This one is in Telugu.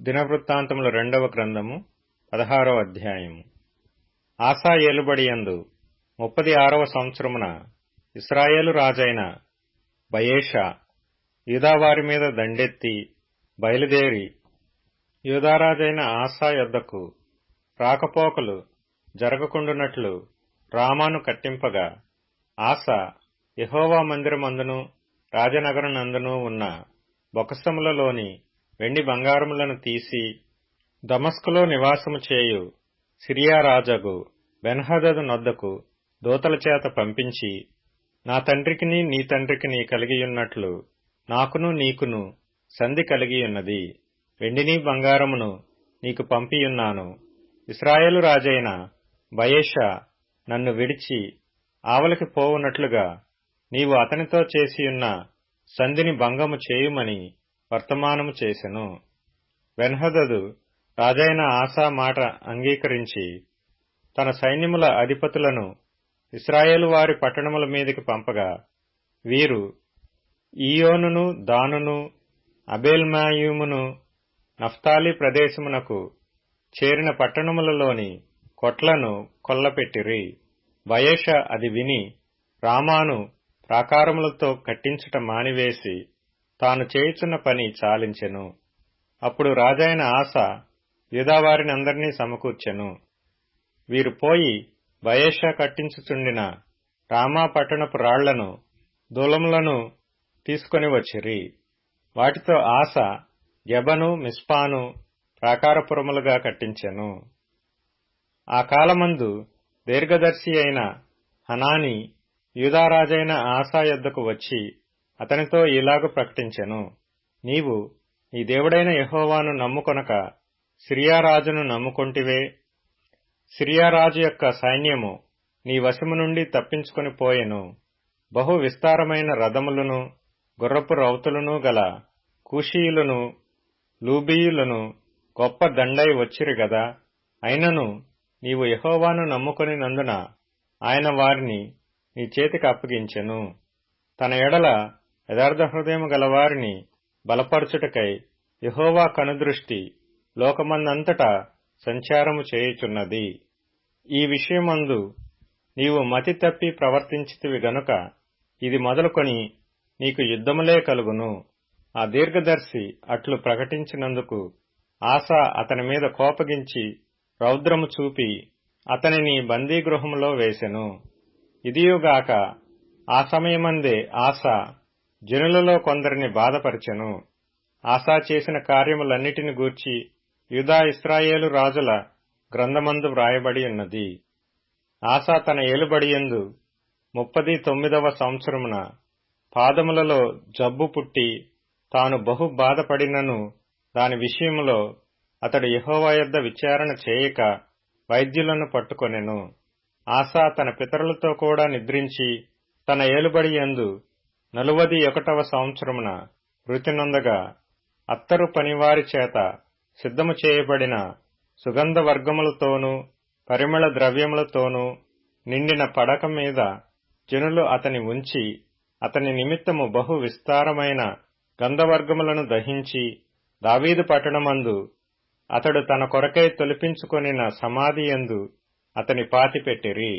దినవృత్తాంతముల రెండవ గ్రంథము పదహారవ అధ్యాయము. ఆసా ఏలుబడియందు ముప్పది ఆరవ సంవత్సరమున ఇస్రాయేలు రాజైన బయేషా యూదావారి మీద దండెత్తి బయలుదేరి యూదారాజైన ఆసా యొద్దకు రాకపోకలు జరగకుండునట్లు రామాను కట్టింపగా ఆశ యహోవా మందిరమందును రాజనగరనందును ఉన్న బొకసములలోని వెండి బంగారములను తీసి దమస్కులో నివాసము చేయు సిరియా రాజగు బెన్హదదు నొద్దకు దూతల చేత పంపించి నా తండ్రికిని నీ తండ్రికిని కలిగియున్నట్లు నాకును నీకును సంధి కలిగియున్నది. వెండిని బంగారమును నీకు పంపియున్నాను. ఇస్రాయేలు రాజైన బయేష నన్ను విడిచి ఆవలికి పోవునట్లుగా నీవు అతనితో చేసియున్న సంధిని భంగము చేయుమని వర్తమానము చేసెను. వెన్హదదు రాజైన ఆశా మాట అంగీకరించి తన సైన్యముల అధిపతులను ఇస్రాయేలు వారి పట్టణముల మీదకి పంపగా వీరు ఈయోనును దానును అబేల్మాయూమును నఫ్తాలి ప్రదేశమునకు చేరిన పట్టణములలోని కొట్లను కొల్లపెట్టిరి. బయేష అది విని రామాను ప్రాకారములతో కట్టించుట మానివేసి తాను చేయుచున్న పని చాలించెను. అప్పుడు రాజైన ఆశ యూదావారినందరినీ సమకూర్చెను. వీరు పోయి బయేష కట్టించుచుండిన రామా పట్టణపు రాళ్ళను దూలములను తీసుకొని వచ్చిరి. వాటితో ఆశ జబను మిస్పాను ప్రాకారపురములుగా కట్టించెను. ఆ కాలమందు దీర్ఘదర్శి అయిన హనాని యూదారాజైన ఆశా యొద్దకు వచ్చి అతనితో ఇలాగ ప్రకటించెను. నీవు నీ దేవుడైన యహోవాను నమ్ముకొనక సిరియారాజును నమ్ముకొంటివే. సిరియారాజు యొక్క సైన్యము నీ వశము నుండి తప్పించుకొని పోయెను. బహు విస్తారమైన రథములను గుర్రపు రౌతులను గల కూషీయులను లూబీయులను గొప్ప దండై వచ్చిరు గదా. అయినను నీవు యహోవాను నమ్ముకుని నందున ఆయన వారిని నీ చేతికి అప్పగించెను. తన ఎడల యథార్థ హృదయం గలవారిని బలపరచుటకై యహోవా కనుదృష్టి లోకమందంతటా సంచారము చేయుచున్నది. ఈ విషయమందు నీవు మతి తప్పి ప్రవర్తించితివి గనుక ఇది మొదలుకొని నీకు యుద్ధములే కలుగును. ఆ దీర్ఘదర్శి అట్లు ప్రకటించినందుకు ఆశ అతని మీద కోపగించి రౌద్రము చూపి అతనిని బందీగృహములో వేసెను. ఇదియుగాక ఆ సమయమందే ఆశ జనులలో కొందరిని బాధపరిచెను. ఆశా చేసిన కార్యములన్నిటిని గూర్చి యుదా ఇస్రాయేలు రాజుల గ్రంథమందు వ్రాయబడి ఉన్నది. ఆశా తన ఏలుబడియందు ముప్పది తొమ్మిదవ సంవత్సరమున పాదములలో జబ్బు పుట్టి తాను బహు బాధపడినను. దాని విషయములో అతడు యహోవా యొద్ద విచారణ చేయక వైద్యులను పట్టుకొనెను. ఆశా తన పితరులతో కూడా నిద్రించి తన ఏలుబడి యందు నలువది ఒకటవ సంవత్సరమున రుచినొందగా అత్తరు పనివారి చేత సిద్ధము చేయబడిన సుగంధ వర్గములతోనూ పరిమళ ద్రవ్యములతోనూ నిండిన పడక మీద జనులు అతని ఉంచి అతని నిమిత్తము బహు విస్తారమైన గంధవర్గములను దహించి దావీదు పట్టణమందు అతడు తన కొరకై తొలిపించుకొనిన సమాధియందు అతని పాతిపెట్టిరి.